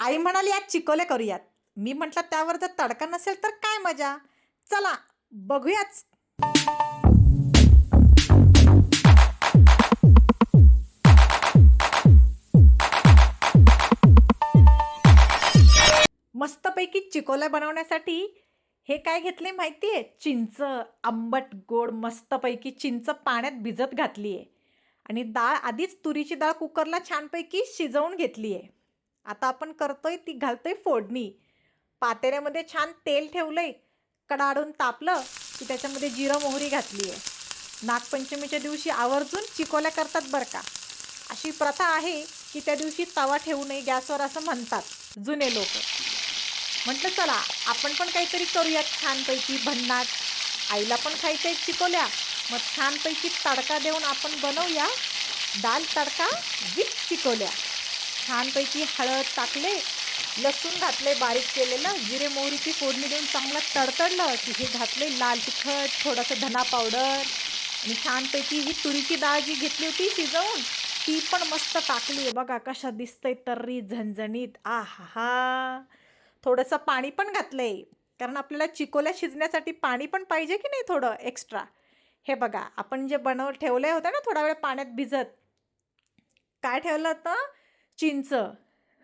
आई म्हणाली आज चिकोले करूयात. मी म्हटलं त्यावर जर तडका नसेल तर काय मजा? चला बघूयाच. मस्तपैकी चिकोल्या बनवण्यासाठी हे काय घेतले माहिती आहे चिंच आंबट गोड मस्तपैकी चिंच पाण्यात भिजत घातली आहे आणि डाळ आधीच तुरीची डाळ कुकरला छानपैकी शिजवून घेतली आहे आता आपण करतोय ती घालतोय फोडणी. पातेऱ्यामध्ये छान तेल ठेवलं आहे कडाडून तापलं की त्याच्यामध्ये जिरं मोहरी घातली आहे नागपंचमीच्या दिवशी आवर्जून चिकोल्या करतात बरं का. अशी प्रथा आहे की त्या दिवशी तवा ठेवू नये गॅसवर असं म्हणतात जुने लोक. म्हटलं चला आपण पण काहीतरी करूयात छानपैकी भन्नाट. आईला पण खायचं आहे चिकोल्या. मग छानपैकी तडका देऊन आपण बनवूया दाल तडका विथ चिकोल्या. छानपैकी हळद टाकले लसूण घातले बारीक केलेलं जिरे मोहरीची फोडणी देऊन चांगलं तडतडलं की हे घातले लाल तिखट थोडंसं धना पावडर. आणि छानपैकी ही तुरीची डाळ जी घेतली होती शिजवून ती पण मस्त टाकली. आहे बघा कशा दिसतंय तर्री झणझणीत. आ हा थोडंसं पाणी पण घातलं आहे कारण आपल्याला चिकोल्या शिजण्यासाठी पाणी पण पाहिजे की नाही थोडं एक्स्ट्रा हे बघा आपण जे बनव ठेवलं होतं ना थोडा वेळ पाण्यात भिजत. काय ठेवलं होतं? चिंच.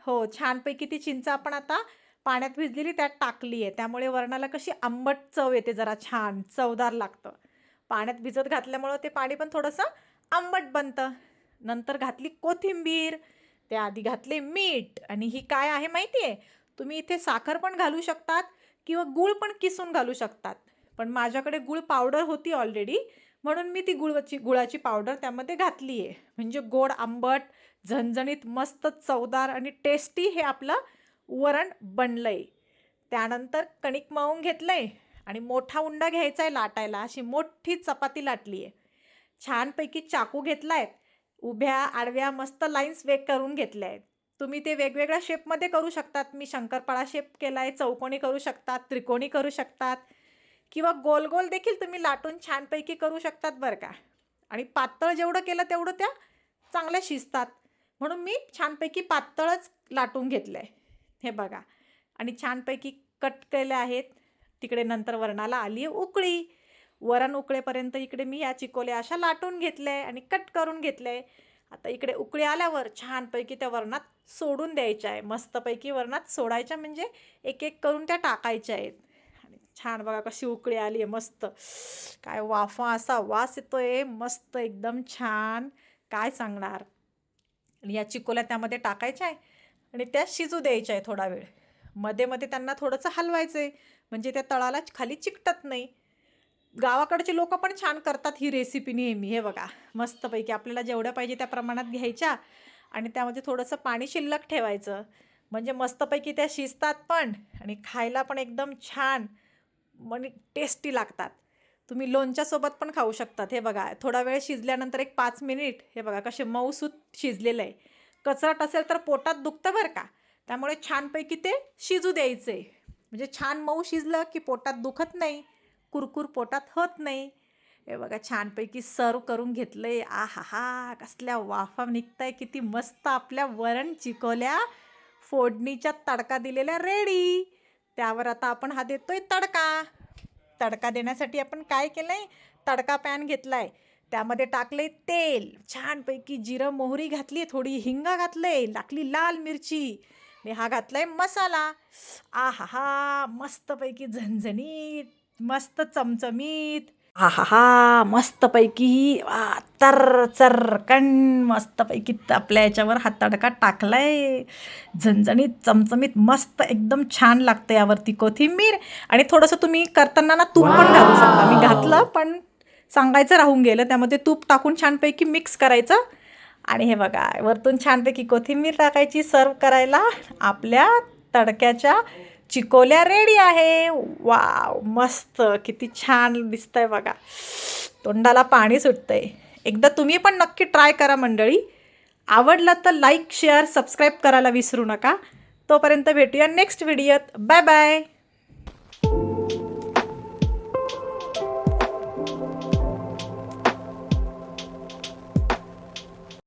हो छानपैकी ती चिंच आपण आता पाण्यात भिजलेली त्यात टाकली आहे. त्यामुळे वरणाला कशी आंबट चव येते जरा छान चवदार लागतं. पाण्यात भिजत घातल्यामुळं ते पाणी पण थोडंसं आंबट बनतं. नंतर घातली कोथिंबीर त्याआधी घातले मीठ. आणि ही काय आहे माहिती आहे तुम्ही इथे साखर पण घालू शकतात किंवा गूळ पण किसून घालू शकतात. पण माझ्याकडे गूळ पावडर होती ऑलरेडी म्हणून मी ती गुळाची गुळाची पावडर त्यामध्ये घातली आहे म्हणजे गोड आंबट झणझणीत मस्त चवदार आणि टेस्टी हे आपलं वरण बनलं आहे त्यानंतर कणिक मळून घेतलं आहे आणि मोठा उंडा घ्यायचा आहे लाटायला. अशी मोठी चपाती लाटली आहे छानपैकी चाकू घेतला आहे उभ्या आडव्या मस्त लाईन्स वेग करून घेतल्या आहेत तुम्ही ते वेगवेगळ्या शेपमध्ये करू शकतात. मी शंकरपाळा शेप केला आहे चौकोनी करू शकतात त्रिकोणी करू शकतात. किंवा गोल गोल देखील तुम्ही लाटून छानपैकी करू शकतात बरं का. आणि पातळ जेवढं केलं तेवढं त्या चांगल्या शिजतात. म्हणून मी छानपैकी पातळच लाटून घेतलं आहे हे बघा. आणि छानपैकी कट केले आहेत. तिकडे नंतर वरणाला आली आहे उकळी. वरण उकळेपर्यंत इकडे मी या चिकोल्या अशा लाटून घेतले आणि कट करून घेतले आता इकडे उकळी आल्यावर छानपैकी त्या वरणात सोडून द्यायच्या आहे. मस्तपैकी वरणात सोडायच्या म्हणजे एक एक करून त्या टाकायच्या आहेत. छान बघा कशी उकळी आली आहे मस्त. काय वाफा असा वास येतोय मस्त एकदम छान. काय सांगणार? आणि या चिकोल्या त्यामध्ये टाकायच्या आहे आणि त्या शिजू द्यायच्या आहे थोडा वेळ. मध्ये मध्ये त्यांना थोडंसं हलवायचं आहे म्हणजे त्या तळाला खाली चिकटत नाही. गावाकडचे लोक पण छान करतात ही रेसिपी नेहमी हे बघा. मस्तपैकी आपल्याला जेवढ्या पाहिजे त्या प्रमाणात घ्यायच्या आणि त्यामध्ये थोडंसं पाणी शिल्लक ठेवायचं. म्हणजे मस्तपैकी त्या शिजतात पण आणि खायला पण एकदम छान. म्हणजे टेस्टी लागतात. तुम्ही लोणच्यासोबत पण खाऊ शकतात. हे बघा थोडा वेळ शिजल्यानंतर एक पाच मिनिट हे बघा कसे मऊसूत शिजलेलं आहे. कचरट असेल तर पोटात दुखतं बरं का? त्यामुळे छानपैकी ते शिजू द्यायचे. म्हणजे छान मऊ शिजलं की पोटात दुखत नाही कुरकुर पोटात होत नाही. हे बघा छानपैकी सर्व करून घेतलं आहे आ हा हा कसल्या वाफा निघताय. किती मस्त आपल्या वरण चिकोल्या फोडणीच्या तडका दिलेल्या रेडी. त्यावर आता आपण हा देतोय तडका. तडका देण्यासाठी आपण काय केलं आहे तडका पॅन घेतला आहे त्यामध्ये टाकले तेल. छानपैकी जिरं मोहरी घातली थोडी हिंग घातले टाकली लाल मिरची. आणि हा घातलाय मसाला. आ हा हा मस्तपैकी झणझणीत मस्त चमचमीत. हा हा हा मस्तपैकी वा तर चरकण मस्तपैकी आपल्या याच्यावर हा तडका टाकलाय. झणझणीत चमचमीत मस्त एकदम छान लागतं यावरती कोथिंबीर. आणि थोडंसं तुम्ही करताना ना तूप पण घालू शकता. मी घातलं पण सांगायचं राहून गेलं. त्यामध्ये तूप टाकून छानपैकी मिक्स करायचं. आणि हे बघा वरतून छानपैकी कोथिंबीर टाकायची सर्व करायला आपल्या तडक्याच्या चिकोल्या रेडी आहे. वाव मस्त किती छान दिसतंय बघा. तोंडाला पाणी सुटतंय. एकदा तुम्ही पण नक्की ट्राय करा मंडळी. आवडलं तर लाईक शेअर सबस्क्राईब करायला विसरू नका. तोपर्यंत भेटूया नेक्स्ट व्हिडिओत. Bye bye.